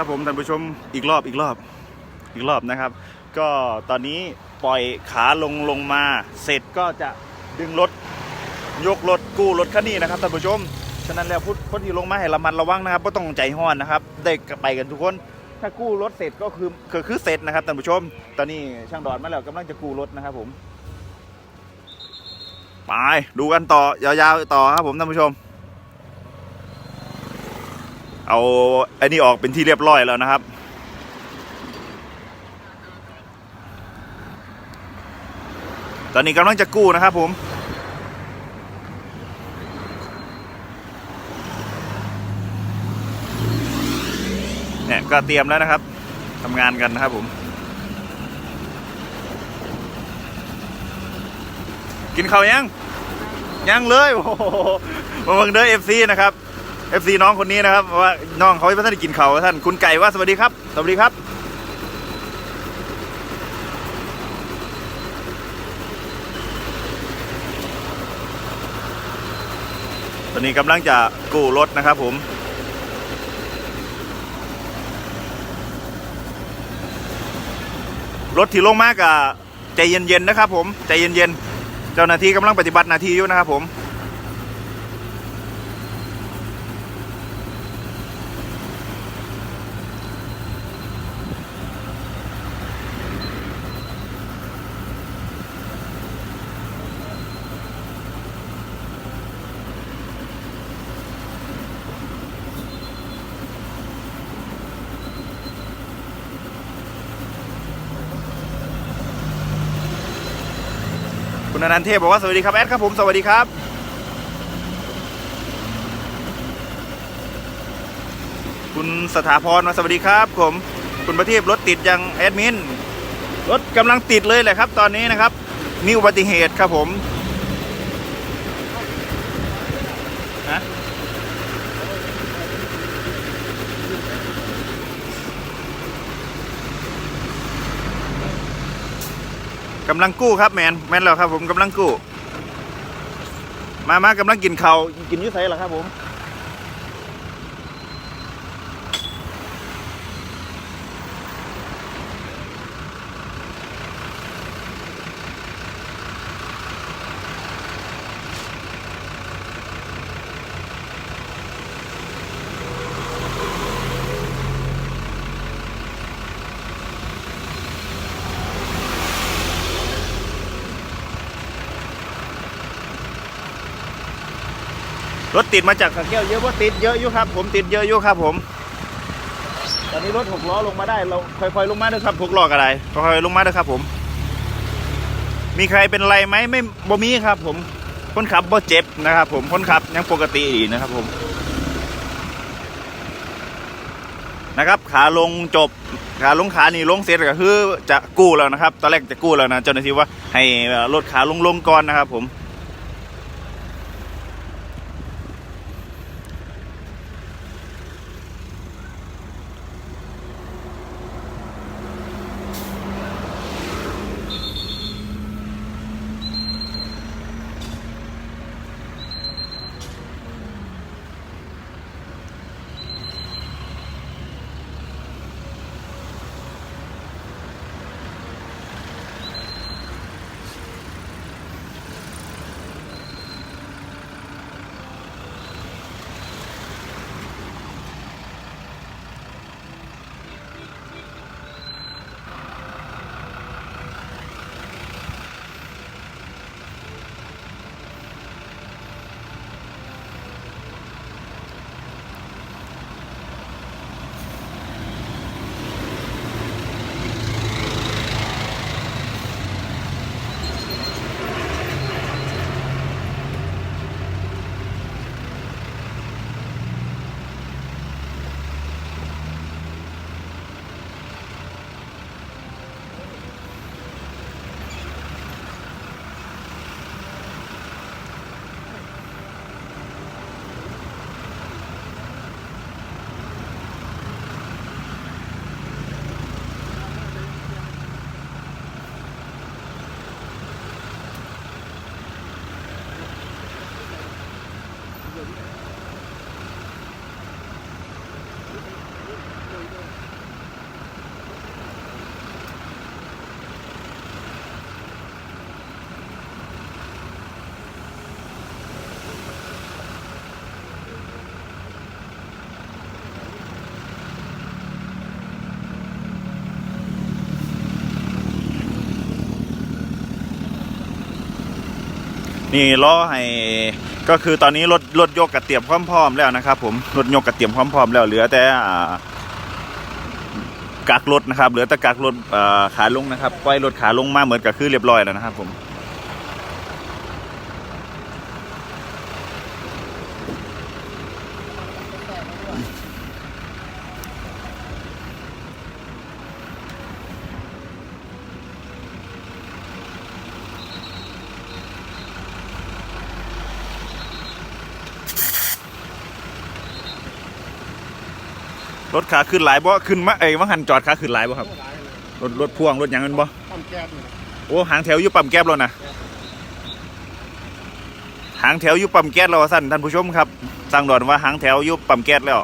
ครับผมท่านผู้ชมอีกรอบอีกรอบอีกรอบนะครับ ก็ตอนนี้ปล่อยขาลงลงมา เสร็จก็จะดึงรถยกรถกู้รถคันนี้นะครับท่านผู้ชมฉะนั้นแล้วพุทคนที่ลงมาให้ระมัดระวังนะครับก็ต้องใจห้อนนะครับ ได้ไปกันทุกคนถ้ากู้รถเสร็จก็คือคือคือเสร็จนะครับท่านผู้ชม ตอนนี้ช่างดอนมาแล้วกำลังจะกู้รถนะครับผมไปดูกันต่อยาวๆต่อครับผมท่านผู้ชม เอาไอ้นี่ออกเป็นที่เรียบร้อยแล้วนะครับ ตอนนี้กำลังจะกู้นะครับผมเนี่ยก็เตรียมแล้วนะครับทำงานกันนะครับผม กินข้าวยัง ยังเลย โอ้โหมาเบิ่งเด้อเอฟซีนะครับ เอฟซีน้องคนนี้นะครับว่าน้องเขาไม่ทันได้กินเขาท่านคุณไก่ว่าสวัสดีครับสวัสดีครับตอนนี้กำลังจะกู้รถนะครับผมรถที่ลงมากะใจเย็นๆนะครับผมใจเย็นๆเจ้าหน้าที่กำลังปฏิบัติหน้าที่อยู่นะครับผม คุณอนันเทพบอกว่าสวัสดีครับแอดครับผมสวัสดีครับ คุณสถาพรมาสวัสดีครับ ผม คุณประทีปรถติดยังแอดมินรถกำลังติดเลยแหละครับ ตอนนี้นะครับ มีอุบัติเหตุครับผม กำลังกู้ครับแมนแมนแล้วครับผมกำลังกู้ มามากำลังกินเขาวกินยุ่ไซเหรอครับผม รถติดมาจากสระแก้วเยอะว่าติดเยอะอยู่ครับ ผมติดเยอะอยู่ครับ ผม ตอนนี้รถหกล้อลงมาได้เราค่อยๆลงมาด้วยครับหกล้อก็ได้ค่อยๆลงมาด้วยครับ ผม มีใครเป็นไรไหมไม่บ่มีครับ ผมคนขับบ่เจ็บนะครับ ผมคนขับยังปกติดีนะครับ ผม นะครับ ขาลงจบขาลงขานี่ลงเสร็จก็คือจะกู้แล้วนะครับ ตอนแรกจะกู้แล้วนะเจ้าหน้าที่ว่าให้รถขาลงลงก่อนนะครับ ผม นี่ล้อให้ก็คือตอนนี้รถรถยกกระเตียมพร้อมๆแล้วนะครับ ผมรถยกกระเตียมพร้อมๆแล้วเหลือแต่อ่ากักรถนะครับ เหลือแต่กักรถอ่าขาลงนะครับปล่อยรถขาลงมาเหมือนกับคือเรียบร้อยแล้วนะครับผม รถขาขึ้นหลายบ่ขึ้นมาเอ้ยว่าหันจอดขาขึ้นหลายบ่ครับหลายเลยรถรถพ่วงรถหยังกันบ่ปั๊มแก๊สนี่นะโอ้หางแถวอยู่ปั๊มแก๊สแล้วนะหางแถวอยู่ปั๊มแก๊สแล้วว่าสั่นท่านผู้ชมครับสั่งดอนว่าหางแถวอยู่ปั๊มแก๊สแล้ว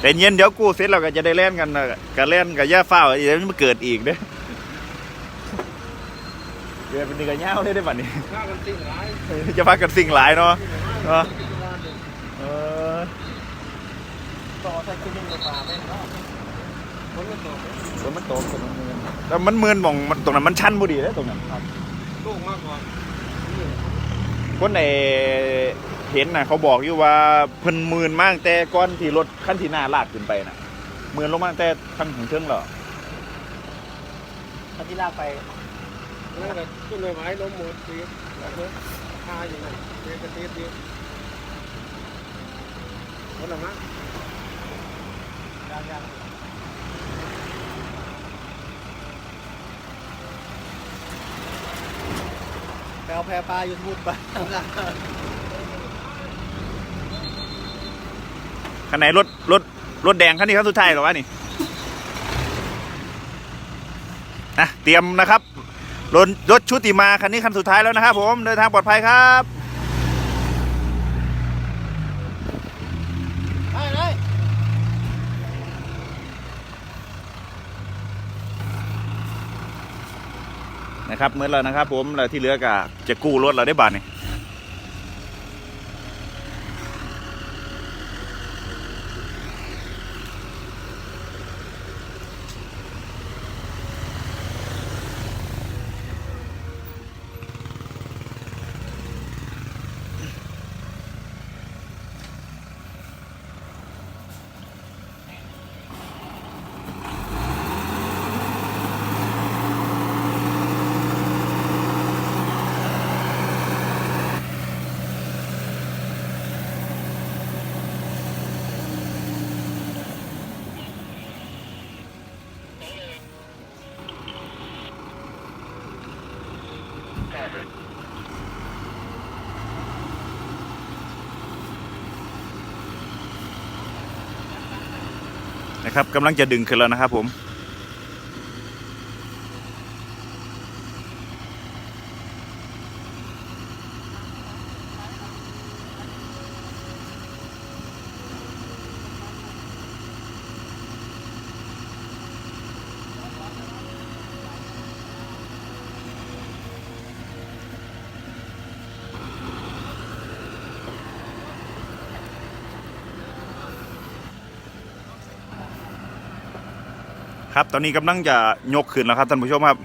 แต่เย็นเดี๋ยวกู้เสร็จเราก็จะได้เล่นกันนะก็เล่นกับย่าฟ้าวเดี๋ยวมันเกิดอีกเด้อเดี๋ยวเป็นนี่ก็ยาวเลยได้อบัดนี้ ข้าวมันติ่งหลาย จะพากันสิ่งหลายเนาะเนาะ เออ ต่อใส่ขึ้นยิ่งกว่าแม่นเนาะคนมันต่อฝนมันตกฝนมันมืนแล้วมันเมืนมองมันตรงนั้นมันชันบ่ดีเลยตรงนั้นลูกมากกว่าคนในเห็นนะเขาบอกอยู่ว่าเพิ่นมืนมากแต่ก้อนที่รถขั้นที่หน้าลากขึ้นไปนะมืนลงมากแต่ข้างถึงเชิงหรอเขาที่ลากไปนั่นแหละขึ้นไปไม้ล้มหมดตีแบบนี้คาอยู่นั่นเตะกระตีดีคนละมั้ง ยางยางไปเอาแพปลาอยู่สมุดไปคันไหนรถรถรถแดงคันนี้คันสุดท้ายหรอวะนี่นะเตรียมนะครับรถรถชุติมาคันนี้คันสุดท้ายแล้วนะครับผมเดินทางปลอดภัยครับ ไปเลย นะครับเมื่อแล้วนะครับ ผมแล้วที่เหลือก็จะกู้รถเราได้บาทนี่ นะครับกำลังจะดึงขึ้นแล้วนะครับผม ครับ ตอนนี้กำลังจะยกขึ้นแล้วครับท่านผู้ชมครับ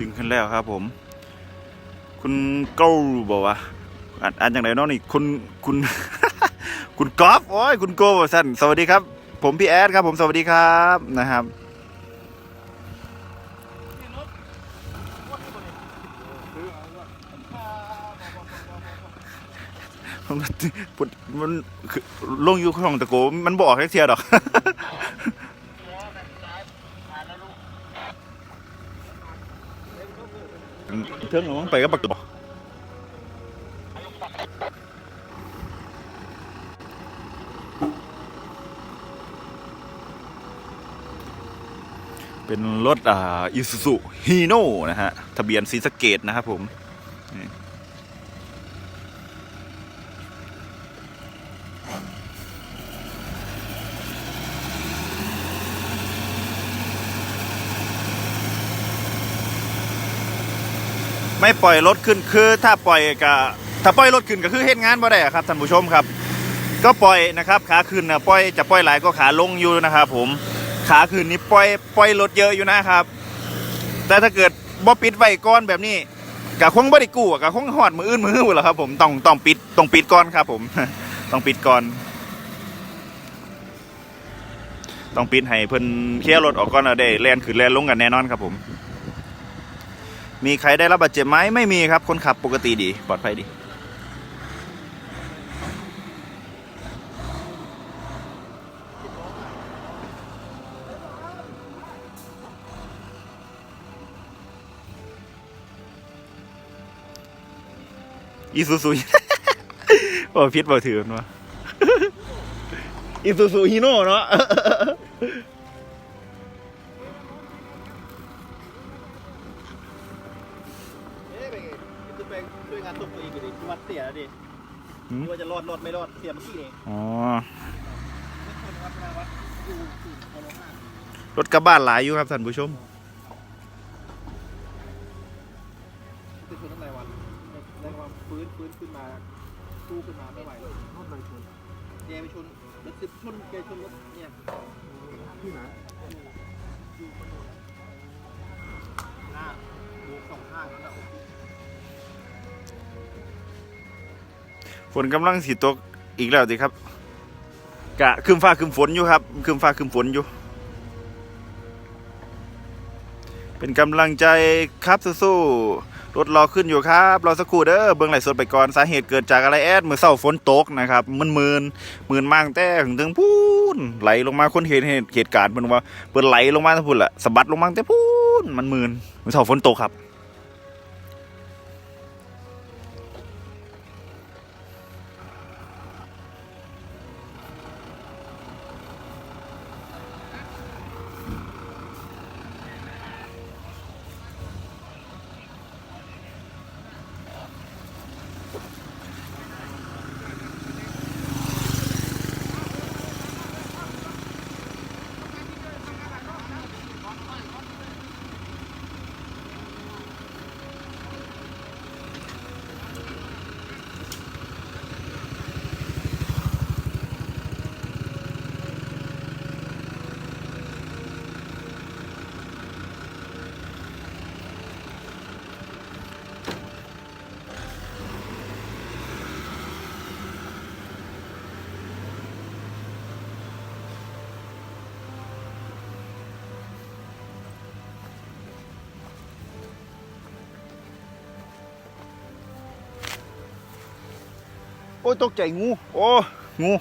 ดึงขึ้นแล้วครับผม คุณเก้าบอกว่าอ่านอ่นอย่างไรน้องนี่คุณคุณคุณกอฟโอ้ยคุณโกสั้นสวัสดีครับ ผมพี่แอดครับ ผมสวัสดีครับนะครับมันลงอยู่ของตะโกมันบอกแค่เทียดอก เทิงหรือมั้งไปก็ปักตัวเป็นรถอ่าอิซูซุฮีโน่นะฮะ ทะเบียนซีสเกตนะครับผม ไม่ปล่อยรถขึ้นคือถ้าปล่อยก็ถ้าปล่อยรถขึ้นก็คือเฮ็ดงานบ่ได้ครับท่านผู้ชมครับ ก็ปล่อยนะครับขาขึ้นนะปล่อยจะปล่อยหลายก็ขาลงอยู่นะครับผมขาขึ้นนี่ปล่อยปล่อยรถเยอะอยู่นะครับ แต่ถ้าเกิดบ่ปิดไว้ก่อนแบบนี้ก็คงบ่ได้กู้อะก็คงหอดมืออื่นมืออื่นแหละครับผมต้องต้องปิดต้องปิดก่อนครับผมต้องปิดก่อน ต้องปิดให้เพิ่นเคลียร์รถออกก่อนแล้วได้แล่นขึ้นแล่นลงกันแน่นอนครับผม มีใครได้รับบาดเจ็บไหมไม่มีครับ คนขับปกติดี ปลอดภัยดี อีซูซูบ่พิษบ่ถือมันวะอีซูซูฮีโน่เนาะ หืมนี่ว่าจะรอดรอดไม่รอดเสียเมื่อกี้เองอ๋อ ไม่คนวัดไม่วัดอยู่อยู่โคโลห้ารถกระบะหลายอยู่ครับท่านผู้ชม ติดชนตั้งหลายวันแรงว่าฟื้นฟื้นขึ้นมาสู้ขึ้นมาไม่ไหวเลยรถเลยชนแกไปชนรถสิบชนแกชนรถเนี่ยที่ไหนอยู่บนนู้นหน้าดูสองข้างแล้วนะ ฝนกำลังสีตกอีกแล้วสิครับ กะคืมฟ้าคืมฝนอยู่ครับคืมฟ้าคืมฝนอยู่ เป็นกำลังใจครับสู้ๆรถรอขึ้นอยู่ครับรอสักครู่เด้อเบื้องไหลสดไปก่อนสาเหตุเกิดจากอะไรแอดเมื่อเช้าฝนตกนะครับมันมืนมืนมากแต่ถึงถึงพูนไหลลงมาคนเห็นเหตุเหตุการณ์มันว่าเปิดไหลลงมาทั้งพูนแหละสะบัดลงมาแต่พูนมันมืนเมื่อเช้าฝนตกครับ อ้ยตกใจงู โอ้งู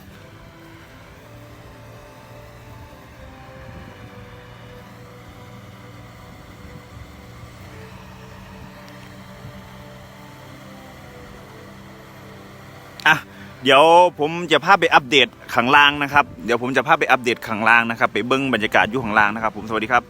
อะเดี๋ยวผมจะพาไปอัปเดตข้างล่างนะครับ เดี๋ยวผมจะพาไปอัปเดตข้างล่างนะครับ ไปเบิ้งบรรยากาศอยู่ข้างล่างนะครับ ผมสวัสดีครับ